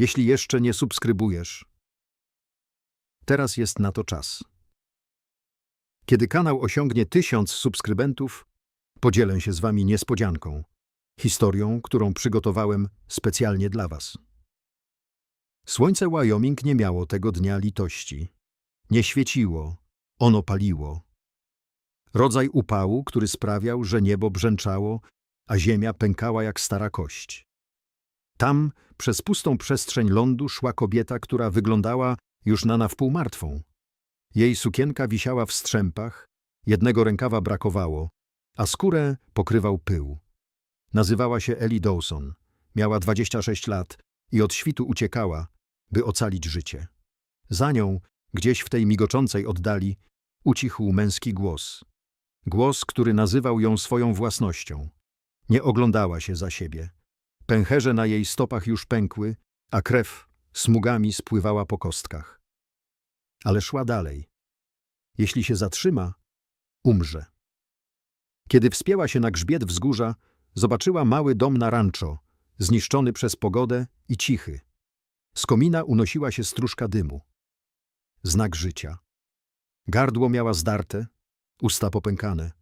jeśli jeszcze nie subskrybujesz. Teraz jest na to czas. Kiedy kanał osiągnie tysiąc subskrybentów, podzielę się z wami niespodzianką, historią, którą przygotowałem specjalnie dla was. Słońce Wyoming nie miało tego dnia litości. Nie świeciło, ono paliło. Rodzaj upału, który sprawiał, że niebo brzęczało, a ziemia pękała jak stara kość. Tam, przez pustą przestrzeń lądu, szła kobieta, która wyglądała już na na wpół martwą. Jej sukienka wisiała w strzępach, jednego rękawa brakowało, a skórę pokrywał pył. Nazywała się Ellie Dawson, miała 26 lat i od świtu uciekała, by ocalić życie. Za nią, gdzieś w tej migoczącej oddali, ucichł męski głos. Głos, który nazywał ją swoją własnością. Nie oglądała się za siebie. Pęcherze na jej stopach już pękły, a krew smugami spływała po kostkach. Ale szła dalej. Jeśli się zatrzyma, umrze. Kiedy wspięła się na grzbiet wzgórza, zobaczyła mały dom na rancho, zniszczony przez pogodę i cichy. Z komina unosiła się stróżka dymu. Znak życia. Gardło miała zdarte, usta popękane.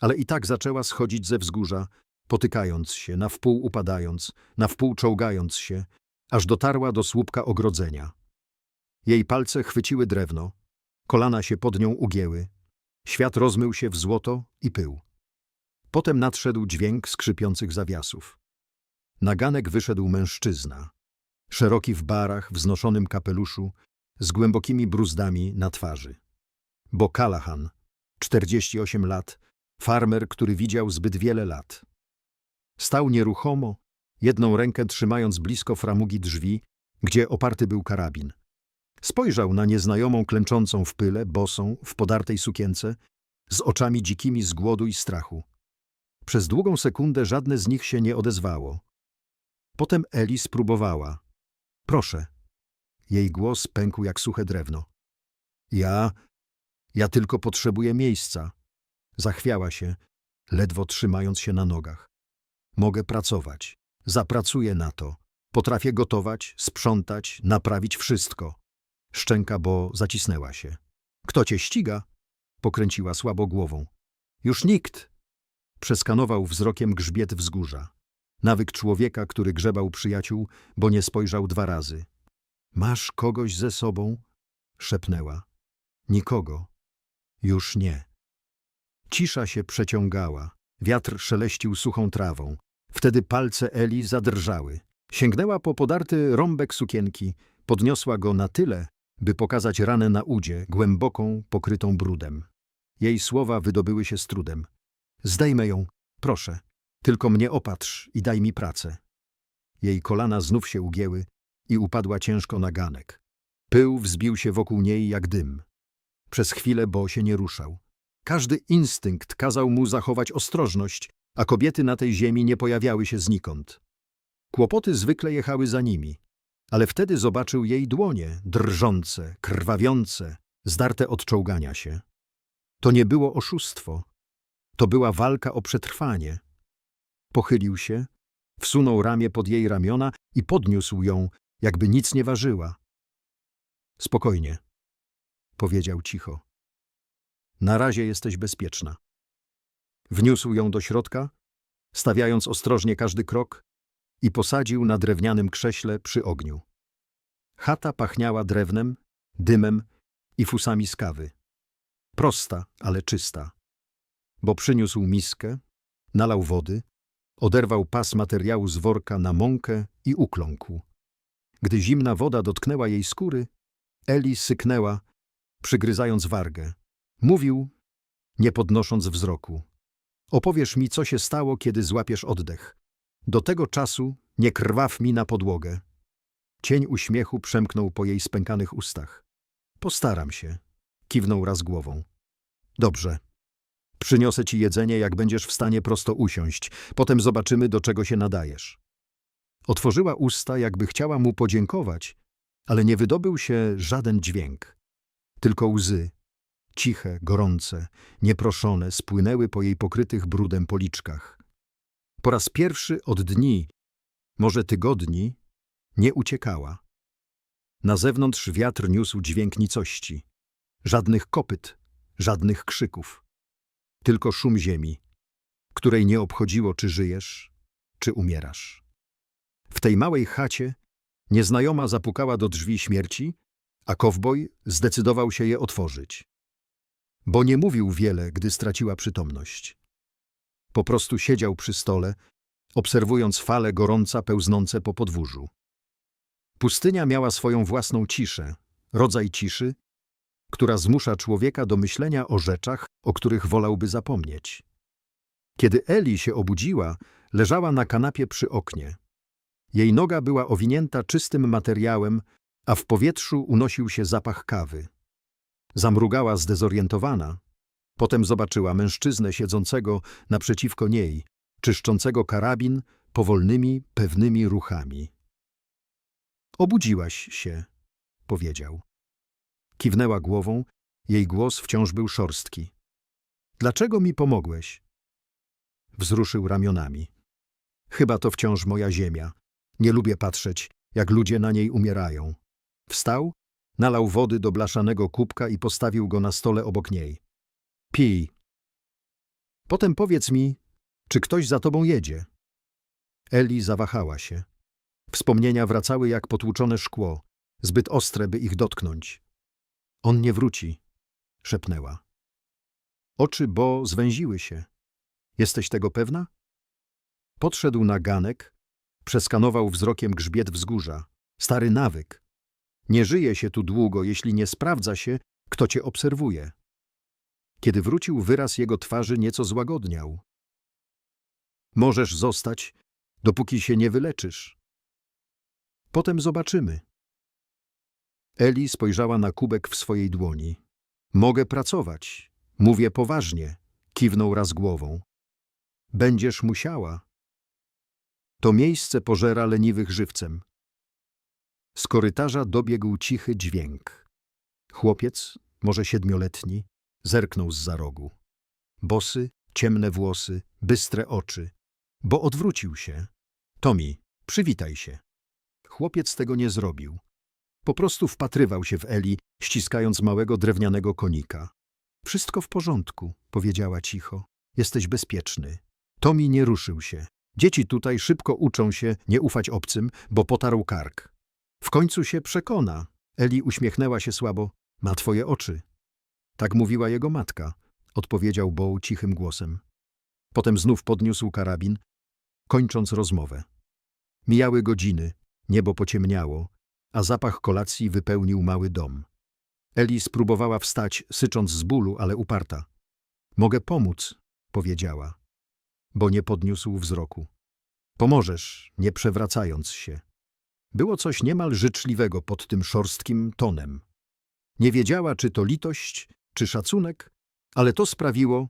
Ale i tak zaczęła schodzić ze wzgórza, potykając się, na wpół upadając, na wpół czołgając się, aż dotarła do słupka ogrodzenia. Jej palce chwyciły drewno, kolana się pod nią ugięły, świat rozmył się w złoto i pył. Potem nadszedł dźwięk skrzypiących zawiasów. Na ganek wyszedł mężczyzna, szeroki w barach, wznoszonym kapeluszu, z głębokimi bruzdami na twarzy. Bo Callahan, 48 lat, farmer, który widział zbyt wiele lat. Stał nieruchomo, jedną rękę trzymając blisko framugi drzwi, gdzie oparty był karabin. Spojrzał na nieznajomą klęczącą w pyle, bosą, w podartej sukience, z oczami dzikimi z głodu i strachu. Przez długą sekundę żadne z nich się nie odezwało. Potem Eli spróbowała. Proszę. Jej głos pękł jak suche drewno. Ja, ja tylko potrzebuję miejsca. Zachwiała się, ledwo trzymając się na nogach. Mogę pracować. Zapracuję na to. Potrafię gotować, sprzątać, naprawić wszystko. Szczęka, bo zacisnęła się. Kto cię ściga? Pokręciła słabo głową. Już nikt. Przeskanował wzrokiem grzbiet wzgórza. Nawyk człowieka, który grzebał przyjaciół, bo nie spojrzał dwa razy. Masz kogoś ze sobą? Szepnęła. Nikogo. Już nie. Cisza się przeciągała. Wiatr szeleścił suchą trawą. Wtedy palce Eli zadrżały. Sięgnęła po podarty rąbek sukienki, podniosła go na tyle, by pokazać ranę na udzie, głęboką, pokrytą brudem. Jej słowa wydobyły się z trudem. Zdejmę ją, proszę. Tylko mnie opatrz i daj mi pracę. Jej kolana znów się ugięły i upadła ciężko na ganek. Pył wzbił się wokół niej jak dym. Przez chwilę Bo się nie ruszał. Każdy instynkt kazał mu zachować ostrożność, a kobiety na tej ziemi nie pojawiały się znikąd. Kłopoty zwykle jechały za nimi, ale wtedy zobaczył jej dłonie, drżące, krwawiące, zdarte od czołgania się. To nie było oszustwo, to była walka o przetrwanie. Pochylił się, wsunął ramię pod jej ramiona i podniósł ją, jakby nic nie ważyła. Spokojnie, powiedział cicho. Na razie jesteś bezpieczna. Wniósł ją do środka, stawiając ostrożnie każdy krok i posadził na drewnianym krześle przy ogniu. Chata pachniała drewnem, dymem i fusami z kawy. Prosta, ale czysta. Bo przyniósł miskę, nalał wody, oderwał pas materiału z worka na mąkę i ukląkł. Gdy zimna woda dotknęła jej skóry, Eli syknęła, przygryzając wargę. Mówił, nie podnosząc wzroku. Opowiesz mi, co się stało, kiedy złapiesz oddech. Do tego czasu nie krwaw mi na podłogę. Cień uśmiechu przemknął po jej spękanych ustach. Postaram się. Kiwnął raz głową. Dobrze. Przyniosę ci jedzenie, jak będziesz w stanie prosto usiąść. Potem zobaczymy, do czego się nadajesz. Otworzyła usta, jakby chciała mu podziękować, ale nie wydobył się żaden dźwięk. Tylko łzy, ciche, gorące, nieproszone, spłynęły po jej pokrytych brudem policzkach. Po raz pierwszy od dni, może tygodni, Nie uciekała. Na zewnątrz wiatr niósł dźwięk nicości. Żadnych kopyt, żadnych krzyków. Tylko szum ziemi, której nie obchodziło, czy żyjesz, czy umierasz. W tej małej chacie nieznajoma zapukała do drzwi śmierci, a kowboj zdecydował się je otworzyć. Bo nie mówił wiele, gdy straciła przytomność. Po prostu siedział przy stole, obserwując fale gorąca pełznące po podwórzu. Pustynia miała swoją własną ciszę, rodzaj ciszy, która zmusza człowieka do myślenia o rzeczach, o których wolałby zapomnieć. Kiedy Eli się obudziła, leżała na kanapie przy oknie. Jej noga była owinięta czystym materiałem, a w powietrzu unosił się zapach kawy. Zamrugała zdezorientowana. Potem zobaczyła mężczyznę siedzącego naprzeciwko niej, czyszczącego karabin powolnymi, pewnymi ruchami. Obudziłaś się, powiedział. Kiwnęła głową, jej głos wciąż był szorstki. Dlaczego mi pomogłeś? Wzruszył ramionami. Chyba to wciąż moja ziemia. Nie lubię patrzeć, jak ludzie na niej umierają. Wstał, nalał wody do blaszanego kubka i postawił go na stole obok niej. Pij. Potem powiedz mi, czy ktoś za tobą jedzie. Eli zawahała się. Wspomnienia wracały jak potłuczone szkło, zbyt ostre, by ich dotknąć. On nie wróci, szepnęła. Oczy Bo zwęziły się. Jesteś tego pewna? Podszedł na ganek, przeskanował wzrokiem grzbiet wzgórza. Stary nawyk. Nie żyje się tu długo, jeśli nie sprawdza się, kto cię obserwuje. Kiedy wrócił, wyraz jego twarzy nieco złagodniał. Możesz zostać, dopóki się nie wyleczysz. Potem zobaczymy. Eli spojrzała na kubek w swojej dłoni. Mogę pracować. Mówię poważnie. Kiwnął raz głową. Będziesz musiała. To miejsce pożera leniwych żywcem. Z korytarza dobiegł cichy dźwięk. Chłopiec, może siedmioletni, zerknął z za rogu. Bosy, ciemne włosy, bystre oczy. Bo odwrócił się. Tomi, przywitaj się. Chłopiec tego nie zrobił. Po prostu wpatrywał się w Eli, ściskając małego drewnianego konika. Wszystko w porządku, powiedziała cicho. Jesteś bezpieczny. Tomi nie ruszył się. Dzieci tutaj szybko uczą się nie ufać obcym, bo potarł kark. Końcu się przekona. Eli uśmiechnęła się słabo. Ma twoje oczy. Tak mówiła jego matka, odpowiedział Boł cichym głosem. Potem znów podniósł karabin, kończąc rozmowę. Mijały godziny, niebo pociemniało, a zapach kolacji wypełnił mały dom. Eli spróbowała wstać, sycząc z bólu, ale uparta. Mogę pomóc, powiedziała, bo nie podniósł wzroku. Pomożesz, nie przewracając się. Było coś niemal życzliwego pod tym szorstkim tonem. Nie wiedziała, czy to litość, czy szacunek, ale to sprawiło,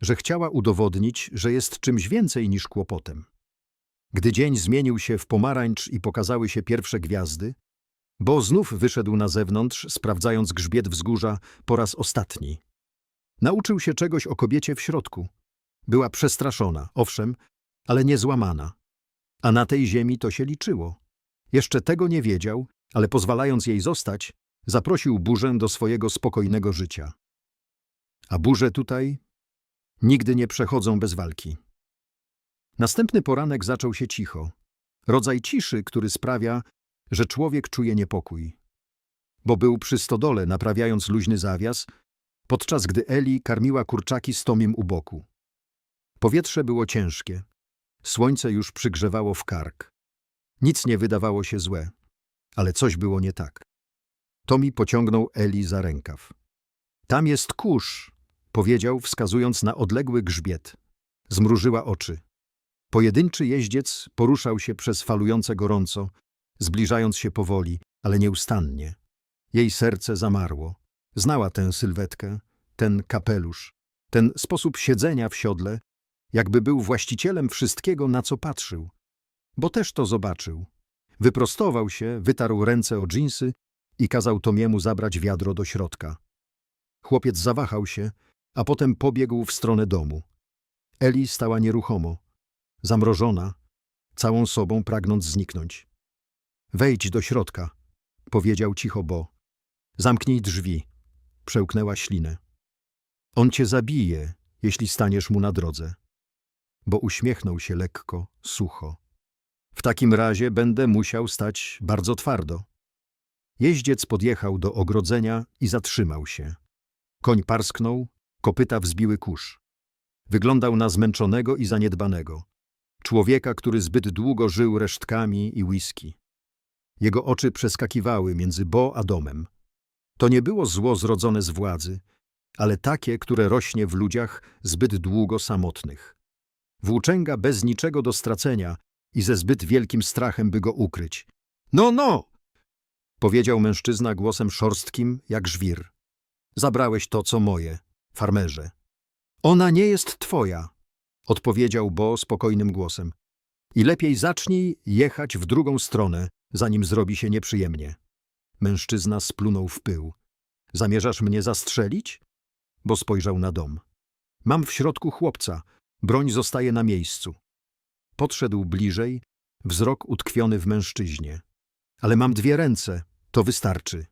że chciała udowodnić, że jest czymś więcej niż kłopotem. Gdy dzień zmienił się w pomarańcz i pokazały się pierwsze gwiazdy, bo znów wyszedł na zewnątrz, sprawdzając grzbiet wzgórza po raz ostatni. Nauczył się czegoś o kobiecie w środku. Była przestraszona, owszem, ale nie złamana. A na tej ziemi to się liczyło. Jeszcze tego nie wiedział, ale pozwalając jej zostać, zaprosił burzę do swojego spokojnego życia. A burze tutaj nigdy nie przechodzą bez walki. Następny poranek zaczął się cicho. Rodzaj ciszy, który sprawia, że człowiek czuje niepokój. Bo był przy stodole, naprawiając luźny zawias, podczas gdy Eli karmiła kurczaki z Tomim u boku. Powietrze było ciężkie. Słońce już przygrzewało w kark. Nic nie wydawało się złe, ale coś było nie tak. Tomi pociągnął Eli za rękaw. Tam jest kurz, powiedział, wskazując na odległy grzbiet. Zmrużyła oczy. Pojedynczy jeździec poruszał się przez falujące gorąco, zbliżając się powoli, ale nieustannie. Jej serce zamarło. Znała tę sylwetkę, ten kapelusz, ten sposób siedzenia w siodle, jakby był właścicielem wszystkiego, na co patrzył. Bo też to zobaczył. Wyprostował się, wytarł ręce o dżinsy i kazał Tomiemu zabrać wiadro do środka. Chłopiec zawahał się, a potem pobiegł w stronę domu. Eli stała nieruchomo, zamrożona, całą sobą pragnąc zniknąć. Wejdź do środka, powiedział cicho Bo. Zamknij drzwi, przełknęła ślinę. On cię zabije, jeśli staniesz mu na drodze. Bo uśmiechnął się lekko, sucho. W takim razie będę musiał stać bardzo twardo. Jeździec podjechał do ogrodzenia i zatrzymał się. Koń parsknął, kopyta wzbiły kurz. Wyglądał na zmęczonego i zaniedbanego. Człowieka, który zbyt długo żył resztkami i whisky. Jego oczy przeskakiwały między Bo a domem. To nie było zło zrodzone z władzy, ale takie, które rośnie w ludziach zbyt długo samotnych. Włóczęga bez niczego do stracenia i ze zbyt wielkim strachem, by go ukryć. No, no! Powiedział mężczyzna głosem szorstkim, jak żwir. Zabrałeś to, co moje, farmerze. Ona nie jest twoja, odpowiedział Bo spokojnym głosem. I lepiej zacznij jechać w drugą stronę, zanim zrobi się nieprzyjemnie. Mężczyzna splunął w pył. Zamierzasz mnie zastrzelić? Bo spojrzał na dom. Mam w środku chłopca. Broń zostaje na miejscu. Podszedł bliżej, wzrok utkwiony w mężczyźnie. Ale mam dwie ręce, to wystarczy.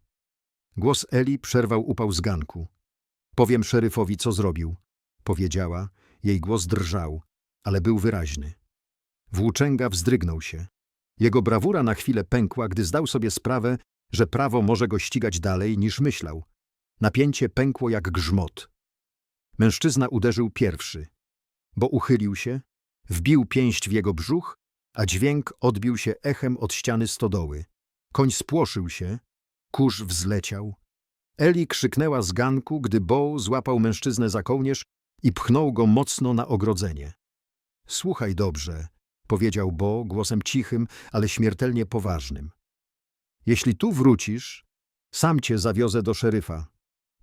Głos Eli przerwał upał z ganku. Powiem szeryfowi, co zrobił. Powiedziała, jej głos drżał, ale był wyraźny. Włóczęga wzdrygnął się. Jego brawura na chwilę pękła, gdy zdał sobie sprawę, że prawo może go ścigać dalej niż myślał. Napięcie pękło jak grzmot. Mężczyzna uderzył pierwszy, bo uchylił się, wbił pięść w jego brzuch, a dźwięk odbił się echem od ściany stodoły. Koń spłoszył się, kurz wzleciał. Eli krzyknęła z ganku, gdy Bo złapał mężczyznę za kołnierz i pchnął go mocno na ogrodzenie. Słuchaj dobrze, powiedział Bo głosem cichym, ale śmiertelnie poważnym. Jeśli tu wrócisz, sam cię zawiozę do szeryfa.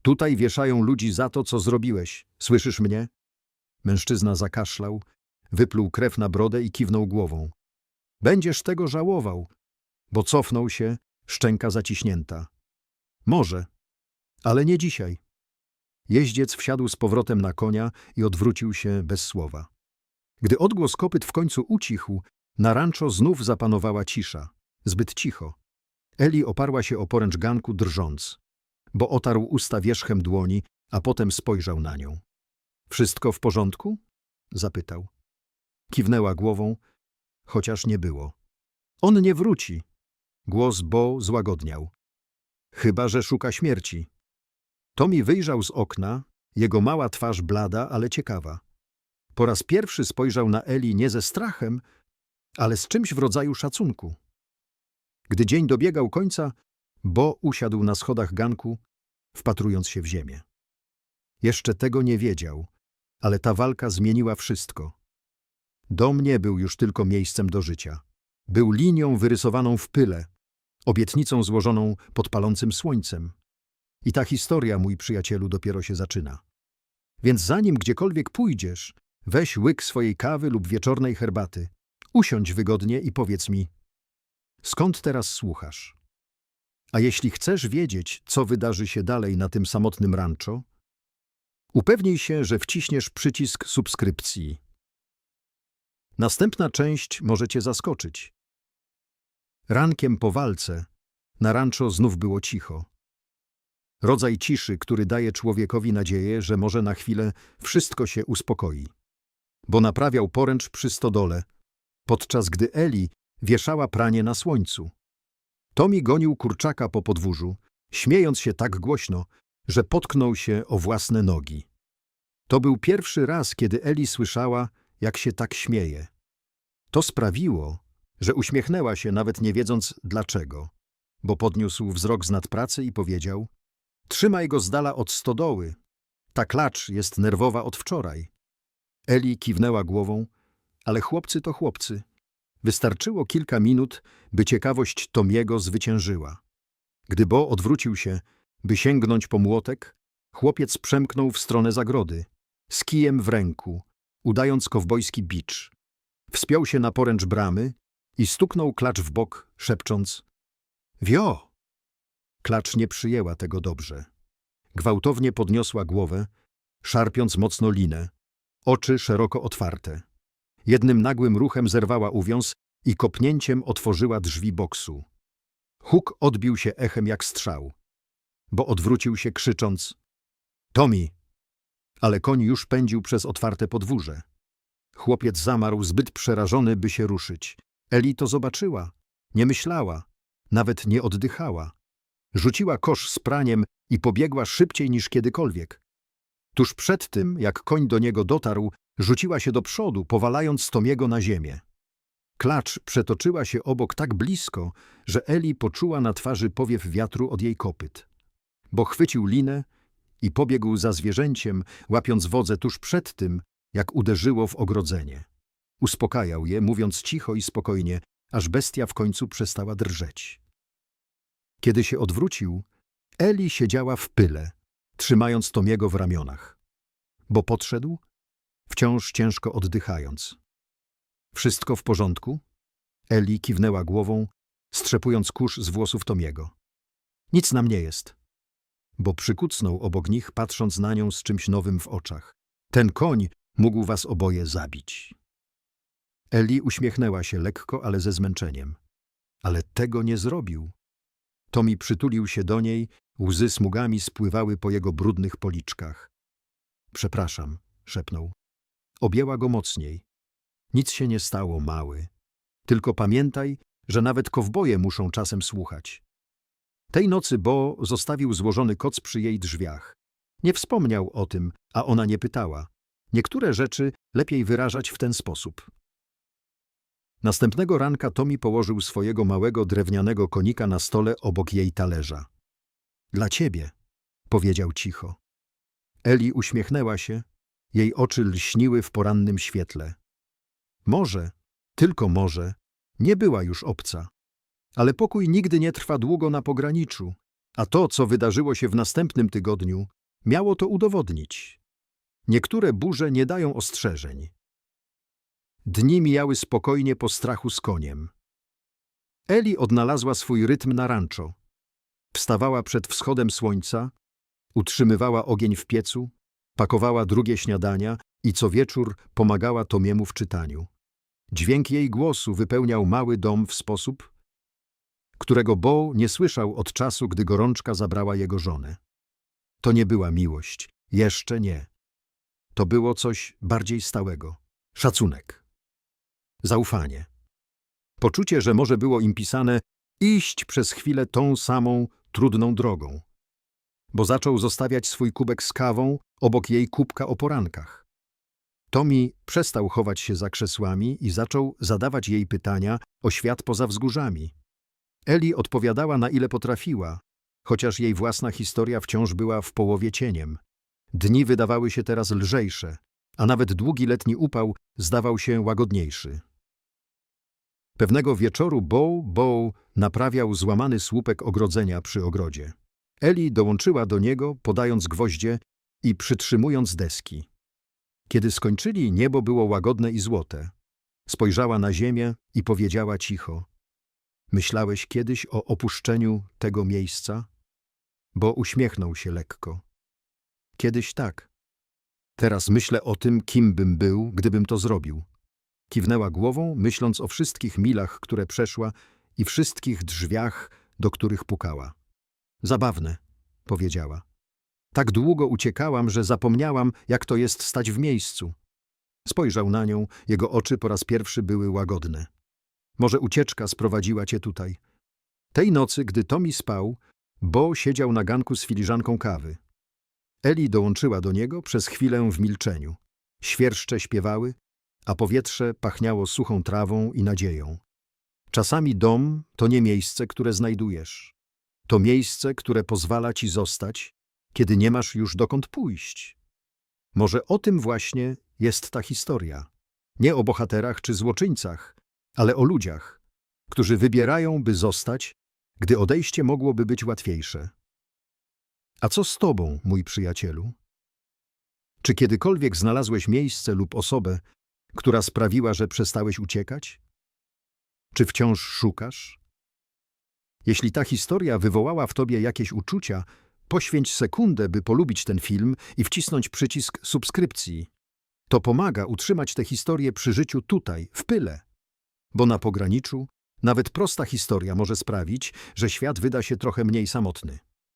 Tutaj wieszają ludzi za to, co zrobiłeś. Słyszysz mnie? Mężczyzna zakaszlał, wypluł krew na brodę i kiwnął głową. Będziesz tego żałował, bo cofnął się, szczęka zaciśnięta. Może, ale nie dzisiaj. Jeździec wsiadł z powrotem na konia i odwrócił się bez słowa. Gdy odgłos kopyt w końcu ucichł, na znów zapanowała cisza. Zbyt cicho. Eli oparła się o poręcz ganku drżąc, bo otarł usta wierzchem dłoni, a potem spojrzał na nią. Wszystko w porządku? zapytał. Kiwnęła głową, chociaż nie było. On nie wróci. Głos Bo złagodniał. Chyba, że szuka śmierci. Tommy wyjrzał z okna, jego mała twarz blada, ale ciekawa. Po raz pierwszy spojrzał na Eli nie ze strachem, ale z czymś w rodzaju szacunku. Gdy dzień dobiegał końca, Bo usiadł na schodach ganku, wpatrując się w ziemię. Jeszcze tego nie wiedział, ale ta walka zmieniła wszystko. Dom nie był już tylko miejscem do życia. Był linią wyrysowaną w pyle, obietnicą złożoną pod palącym słońcem. I ta historia, mój przyjacielu, dopiero się zaczyna. Więc zanim gdziekolwiek pójdziesz, weź łyk swojej kawy lub wieczornej herbaty, usiądź wygodnie i powiedz mi, skąd teraz słuchasz? A jeśli chcesz wiedzieć, co wydarzy się dalej na tym samotnym rancho, upewnij się, że wciśniesz przycisk subskrypcji. Następna część może cię zaskoczyć. Rankiem po walce na rancho znów było cicho. Rodzaj ciszy, który daje człowiekowi nadzieję, że może na chwilę wszystko się uspokoi. Bo naprawiał poręcz przy stodole, podczas gdy Eli wieszała pranie na słońcu. Tomi gonił kurczaka po podwórzu, śmiejąc się tak głośno, że potknął się o własne nogi. To był pierwszy raz, kiedy Eli słyszała, jak się tak śmieje. To sprawiło, że uśmiechnęła się, nawet nie wiedząc dlaczego, bo podniósł wzrok z nadpracy i powiedział Trzymaj go z dala od stodoły. Ta klacz jest nerwowa od wczoraj. Eli kiwnęła głową, ale chłopcy to chłopcy. Wystarczyło kilka minut, by ciekawość Tomiego zwyciężyła. Gdy Bo odwrócił się, by sięgnąć po młotek, chłopiec przemknął w stronę zagrody, z kijem w ręku, udając kowbojski bicz. Wspiął się na poręcz bramy i stuknął klacz w bok, szepcząc – Wio! Klacz nie przyjęła tego dobrze. Gwałtownie podniosła głowę, szarpiąc mocno linę, oczy szeroko otwarte. Jednym nagłym ruchem zerwała uwiąz i kopnięciem otworzyła drzwi boksu. Huk odbił się echem jak strzał, bo odwrócił się krzycząc Tomi! Ale koń już pędził przez otwarte podwórze. Chłopiec zamarł zbyt przerażony, by się ruszyć. Eli to zobaczyła. Nie myślała, nawet nie oddychała. Rzuciła kosz z praniem i pobiegła szybciej niż kiedykolwiek. Tuż przed tym, jak koń do niego dotarł, rzuciła się do przodu, powalając Tomiego na ziemię. Klacz przetoczyła się obok tak blisko, że Eli poczuła na twarzy powiew wiatru od jej kopyt. Bo chwycił linę i pobiegł za zwierzęciem, łapiąc wodze tuż przed tym, jak uderzyło w ogrodzenie. Uspokajał je, mówiąc cicho i spokojnie, aż bestia w końcu przestała drżeć. Kiedy się odwrócił, Eli siedziała w pyle, trzymając Tomiego w ramionach. Bo podszedł, wciąż ciężko oddychając. Wszystko w porządku? Eli kiwnęła głową, strzepując kurz z włosów Tomiego. Nic nam nie jest. Bo przykucnął obok nich, patrząc na nią z czymś nowym w oczach. Ten koń mógł was oboje zabić. Eli uśmiechnęła się lekko, ale ze zmęczeniem. Ale tego nie zrobił. Tomi przytulił się do niej, łzy smugami spływały po jego brudnych policzkach. Przepraszam, szepnął. Objęła go mocniej. Nic się nie stało, mały. Tylko pamiętaj, że nawet kowboje muszą czasem słuchać. Tej nocy Bo zostawił złożony koc przy jej drzwiach. Nie wspomniał o tym, a ona nie pytała. Niektóre rzeczy lepiej wyrażać w ten sposób. Następnego ranka Tomi położył swojego małego drewnianego konika na stole obok jej talerza. Dla ciebie, powiedział cicho. Eli uśmiechnęła się, jej oczy lśniły w porannym świetle. Może, tylko może, nie była już obca. Ale pokój nigdy nie trwa długo na pograniczu, a to, co wydarzyło się w następnym tygodniu, miało to udowodnić. Niektóre burze nie dają ostrzeżeń. Dni mijały spokojnie po strachu z koniem. Eli odnalazła swój rytm na rancho. Wstawała przed wschodem słońca, utrzymywała ogień w piecu, pakowała drugie śniadania i co wieczór pomagała Tomiemu w czytaniu. Dźwięk jej głosu wypełniał mały dom w sposób, którego Bo nie słyszał od czasu, gdy gorączka zabrała jego żonę. To nie była miłość, jeszcze nie. To było coś bardziej stałego. Szacunek. Zaufanie. Poczucie, że może było im pisane iść przez chwilę tą samą, trudną drogą. Bo zaczął zostawiać swój kubek z kawą obok jej kubka o porankach. Tomi przestał chować się za krzesłami i zaczął zadawać jej pytania o świat poza wzgórzami. Eli odpowiadała na ile potrafiła, chociaż jej własna historia wciąż była w połowie cieniem. Dni wydawały się teraz lżejsze, a nawet długi letni upał zdawał się łagodniejszy. Pewnego wieczoru Bow Bow naprawiał złamany słupek ogrodzenia przy ogrodzie. Eli dołączyła do niego, podając gwoździe i przytrzymując deski. Kiedy skończyli, niebo było łagodne i złote. Spojrzała na ziemię i powiedziała cicho. Myślałeś kiedyś o opuszczeniu tego miejsca? Bo uśmiechnął się lekko. Kiedyś tak. Teraz myślę o tym, kim bym był, gdybym to zrobił. Kiwnęła głową, myśląc o wszystkich milach, które przeszła i wszystkich drzwiach, do których pukała. Zabawne, powiedziała. Tak długo uciekałam, że zapomniałam, jak to jest stać w miejscu. Spojrzał na nią, jego oczy po raz pierwszy były łagodne. Może ucieczka sprowadziła cię tutaj. Tej nocy, gdy Tomi spał, Bo siedział na ganku z filiżanką kawy. Eli dołączyła do niego przez chwilę w milczeniu. Świerszcze śpiewały, a powietrze pachniało suchą trawą i nadzieją. Czasami dom to nie miejsce, które znajdujesz. To miejsce, które pozwala ci zostać, kiedy nie masz już dokąd pójść. Może o tym właśnie jest ta historia. Nie o bohaterach czy złoczyńcach, ale o ludziach, którzy wybierają, by zostać, gdy odejście mogłoby być łatwiejsze. A co z tobą, mój przyjacielu? Czy kiedykolwiek znalazłeś miejsce lub osobę, która sprawiła, że przestałeś uciekać? Czy wciąż szukasz? Jeśli ta historia wywołała w tobie jakieś uczucia, poświęć sekundę, by polubić ten film i wcisnąć przycisk subskrypcji. To pomaga utrzymać tę historię przy życiu tutaj, w pyle, bo na pograniczu Nawet prosta historia może sprawić, że świat wyda się trochę mniej samotny.